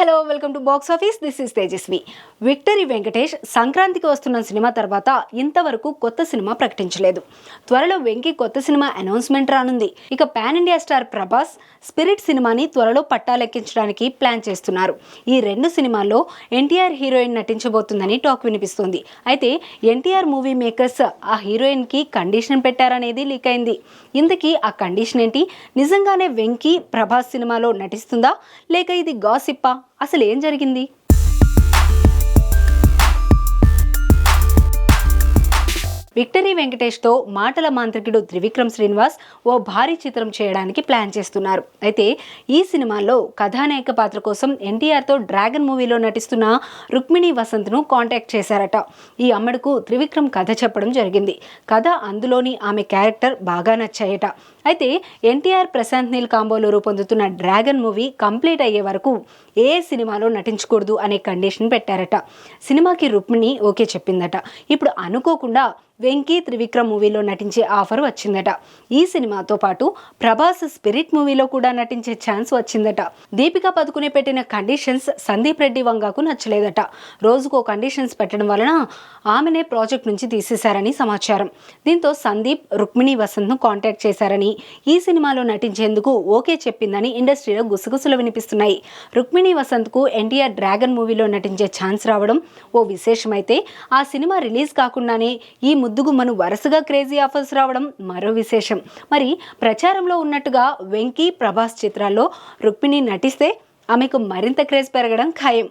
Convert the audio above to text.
Hello welcome to box office. This is Tejaswi. Victory Venkatesh సంక్రాంతికి వస్తున్న cinema తర్వాత ఇంతవరకు కొత్త సినిమా ప్రకటించలేదు. త్వరలో వెంకీ కొత్త సినిమా అనౌన్స్మెంట్ రానుంది. ఇక pan India star Prabhas spirit సినిమాని త్వరలో పట్టాలెక్కించడానికి ప్లాన్ చేస్తున్నారు. ఈ రెండు సినిమాల్లో ఎన్టీఆర్ హీరోయిన్ నటించబోతుందని టాక్ వినిపిస్తుంది. అయితే ఎన్టీఆర్ మూవీ మేకర్స్ ఆ హీరోయిన్కి కండిషన్ పెట్టారనేది లీక్ అయింది. ఇంతకీ ఆ కండిషన్ ఏంటి? నిజంగానే వెంకీ ప్రభాస్ సినిమాలో నటిస్తుందా? లేక ఇది గాసిప్పా అసలు ఏం జరిగింది? విక్టరీ వెంకటేష్తో మాటల మాంత్రికుడు త్రివిక్రమ్ శ్రీనివాస్ ఓ భారీ చిత్రం చేయడానికి ప్లాన్ చేస్తున్నారు. అయితే ఈ సినిమాలో కథానాయక పాత్ర కోసం ఎన్టీఆర్తో డ్రాగన్ మూవీలో నటిస్తున్న రుక్మిణి వసంత్ను కాంటాక్ట్ చేశారట. ఈ అమ్మడుకు త్రివిక్రమ్ కథ చెప్పడం జరిగింది. కథ అందులోని ఆమె క్యారెక్టర్ బాగా నచ్చాయట. అయితే ఎన్టీఆర్ ప్రశాంత్ నీల్ కాంబోలో రూపొందుతున్న డ్రాగన్ మూవీ కంప్లీట్ అయ్యే వరకు ఏ సినిమాలో నటించకూడదు అనే కండిషన్ పెట్టారట. సినిమాకి రుక్మిణి ఓకే చెప్పిందట. ఇప్పుడు అనుకోకుండా వెంకీ త్రివిక్రమ్ మూవీలో నటించే ఆఫర్ వచ్చిందట. ఈ సినిమాతో పాటు ప్రభాస్ స్పిరిట్ మూవీలో కూడా నటించే ఛాన్స్ వచ్చిందట. దీపికా పదుకునే పెట్టిన కండిషన్స్ సందీప్ రెడ్డి వంగాకు నచ్చలేదట. రోజుకో కండిషన్స్ పెట్టడం వలన ఆమెనే ప్రాజెక్ట్ నుంచి తీసేశారని సమాచారం. దీంతో సందీప్ రుక్మిణి వసంత్ను కాంటాక్ట్ చేశారని ఈ సినిమాలో నటించేందుకు ఓకే చెప్పిందని ఇండస్ట్రీలో గుసగుసలు వినిపిస్తున్నాయి. రుక్మిణి వసంత్కు ఎన్టీఆర్ డ్రాగన్ మూవీలో నటించే ఛాన్స్ రావడం ఓ విశేషమైతే ఆ సినిమా రిలీజ్ కాకుండానే ఈ ముద్దుగుమ్మను వరుసగా క్రేజీ ఆఫర్స్ రావడం మరో విశేషం. మరి ప్రచారంలో ఉన్నట్టుగా వెంకీ ప్రభాస్ చిత్రాల్లో రుక్మిణి నటిస్తే ఆమెకు మరింత క్రేజ్ పెరగడం ఖాయం.